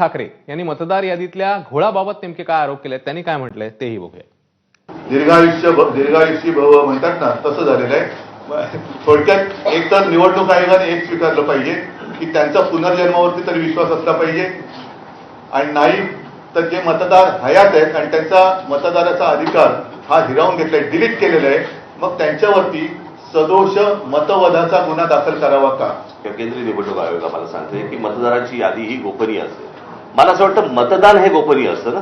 ठाकरे यांनी मतदार यादीतल्या घोळाबाबत नेमके काय आरोप केले त्यांनी काय म्हटलंय? तेही बघूया. दीर्घायुष्य दीर्घायुष्य भव म्हणतात ना तसं झालेलं आहे. थोडक्यात एक तर निवडणूक आयोगाने एक स्वीकारलं पाहिजे की त्यांचा पुनर्जन्मावरती तरी विश्वास असला पाहिजे. आणि नाही तर जे मतदार हयात आहेत आणि त्यांचा मतदाराचा अधिकार हा हिरावून घेतलाय डिलीट केलेला आहे मग त्यांच्यावरती सदोष मतवधाचा गुन्हा दाखल करावा का? केंद्रीय निवडणूक आयोग आम्हाला सांगते की मतदारांची यादी ही गोपनीय असते. मला असं वाटतं मतदान हे गोपनीय असतं ना?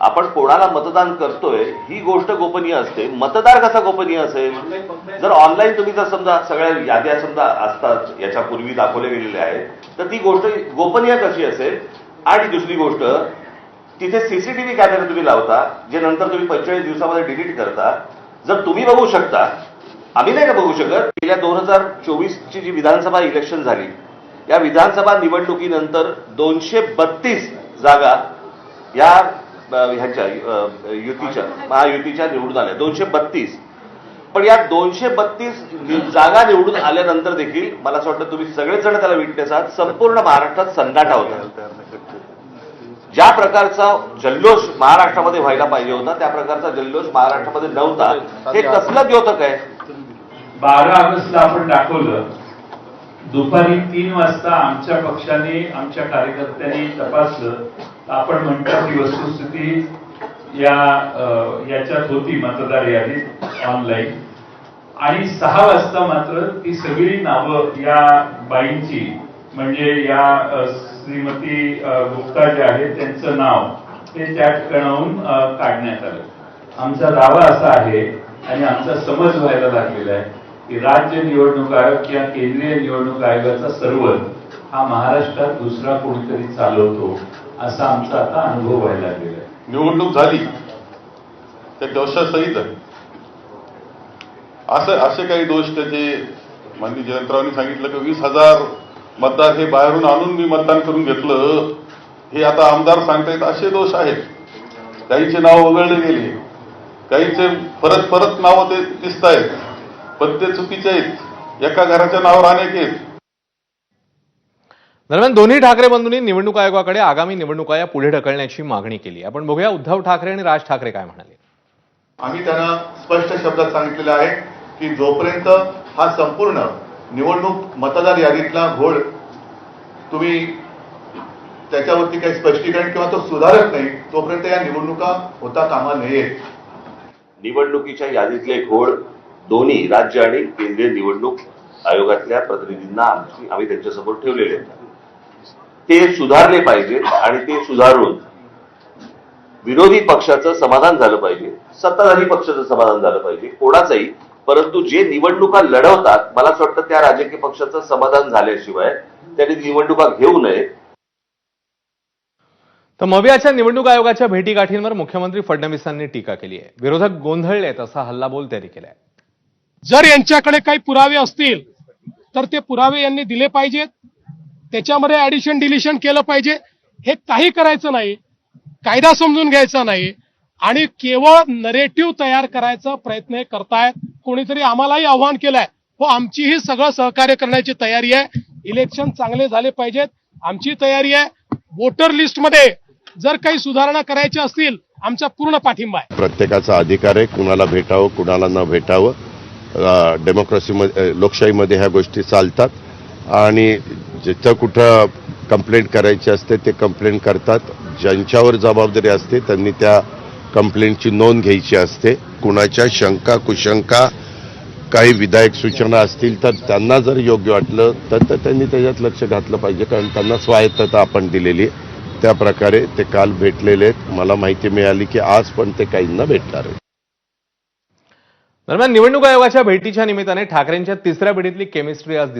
आपण कोणाला मतदान करतोय ही गोष्ट गोपनीय असते. मतदार कसा गोपनीय असेल? जर ऑनलाईन तुम्ही जर समजा सगळ्या याद्या समजा असतात याच्यापूर्वी दाखवल्या गेलेल्या आहेत तर ती गोष्ट गोपनीय कशी असेल? आणि दुसरी गोष्ट तिथे सीसीटीव्ही कॅमेरे तुम्ही लावता जे नंतर तुम्ही पंचेचाळीस दिवसामध्ये डिलीट करता. जर तुम्ही बघू शकता आम्ही नाही का बघू शकत गेल्या दोन हजार चोवीसची जी विधानसभा इलेक्शन झाली या विधानसभा निवडणुकीनंतर दोनशे बत्तीस जागा या ह्याच्या युतीच्या महायुतीच्या निवडून आल्या. दोनशे बत्तीस. पण या दोनशे बत्तीस जागा निवडून आल्यानंतर देखील मला असं वाटतं तुम्ही सगळेच जण त्याला विटनेस आहात. संपूर्ण महाराष्ट्रात संडाटा होता. ज्या प्रकारचा जल्लोष महाराष्ट्रामध्ये व्हायला पाहिजे होता त्या प्रकारचा जल्लोष महाराष्ट्रामध्ये नव्हता. हे कसलं द्योतक आहे. बारा ऑगस्टला आपण दाखवलं. दुपारी तीन वाजता आमच्या पक्षाने आमच्या कार्यकर्त्यांनी तपासलं. तर आपण म्हणतो की वस्तुस्थिती या याच्यात होती मतदार यादीत ऑनलाईन आणि सहा वाजता मात्र ती सगळी नावं या बाईंची म्हणजे या श्रीमती गुप्ता जे आहेत त्यांचं नाव ते त्या ठिकाणाहून काढण्यात आलं. आमचा दावा असा आहे आणि आमचा समज व्हायला लागलेला आहे. की राज्य निवडणूक आयोग किंवा केंद्रीय निवडणूक आयोगाचा सर्व्हर हा महाराष्ट्रात दुसरा कोणीतरी चालवतो असा आमचा आता अनुभव व्हायला लागलेला आहे. निवडणूक झाली. त्या दोषासहित आहे. असं असे काही दोष त्याचे माननीय जयंतरावांनी सांगितलं की वीस हजार मतदार हे बाहेरून आणून मी मतदान करून घेतलं. हे आता आमदार सांगतायत असे दोष आहेत. काहींचे नाव वगळले गेले. काहींचे परत परत नावं ते दिसत आहेत पण ते चुकीचे आहेत. एका घराच्या नावावर अनेक आहेत. दरम्यान दोन्ही ठाकरे बंधूंनी निवडणूक आयोगाकडे आगामी निवडणुका या पुढे ढकलण्याची मागणी केली. आपण बघूया उद्धव ठाकरे आणि राज ठाकरे काय म्हणाले. आम्ही त्यांना स्पष्ट शब्दात सांगितलेलं आहे की जोपर्यंत हा संपूर्ण निवडणूक मतदार यादीतला घोळ तुम्ही त्याच्यावरती काही स्पष्टीकरण किंवा तो सुधारत नाही तोपर्यंत या निवडणुका होता कामा नयेत. निवडणुकीच्या यादीतले घोळ दोन्ही राज्य आणि केंद्रीय निवडणूक आयोगातल्या प्रतिनिधींना आमची आम्ही त्यांच्यासमोर ठेवलेले ते सुधारले पाहिजे आणि ते सुधारून विरोधी पक्षाचं समाधान झालं पाहिजे सत्ताधारी पक्षाचं समाधान झालं पाहिजे कोणाचंही. परंतु जे निवडणुका लढवतात मला असं वाटतं त्या राजकीय पक्षाचं समाधान झाल्याशिवाय त्यांनी निवडणुका घेऊ नये. तर मवियाच्या निवडणूक आयोगाच्या भेटीगाठींवर मुख्यमंत्री फडणवीसांनी टीका केली आहे. विरोधक गोंधळले असा हल्लाबोल त्यांनी केलाय जर यांच्याकडे काही पुरावे असतील तर ते पुरावे यांनी दिले पाहिजेत. त्याच्यामध्ये ऍडिशन डिलिशन केलं पाहिजे. हे काही करायचं नाही. कायदा समजून घ्यायचा नाही. आणि केवळ नरेटिव्ह तयार करायचा प्रयत्न हे करतायत. कोणीतरी आम्हालाही आव्हान केलंय. हो आमचीही सगळं सहकार्य करण्याची तयारी आहे. इलेक्शन चांगले झाले पाहिजेत. आमची तयारी आहे. वोटर लिस्टमध्ये जर काही सुधारणा करायच्या असतील आमचा पूर्ण पाठिंबा आहे. प्रत्येकाचा अधिकार आहे. कुणाला भेटावं कुणाला न भेटावं. डेमोक्रेसीमध्ये लोकशाहीमध्ये ह्या गोष्टी चालतात. आणि जिथं कुठं कंप्लेंट करायची असते ते कंप्लेंट करतात. ज्यांच्यावर जबाबदारी असते त्यांनी त्या कंप्लेंटची नोंद घ्यायची असते. कुणाच्या शंका कुशंका काही विधायक सूचना असतील तर त्यांना जर योग्य वाटलं तर त्यांनी त्याच्यात लक्ष घातलं पाहिजे. कारण त्यांना स्वायत्तता आपण दिलेली त्या प्रकारे ते काल भेटलेले आहेत. मला माहिती मिळाली की आज पण ते काहींना भेटणार आहे दरम्यान निवडणूक आयोगाच्या भेटीच्या निमित्ताने ठाकरेंच्या तिसऱ्या पिढीतली केमिस्ट्री आज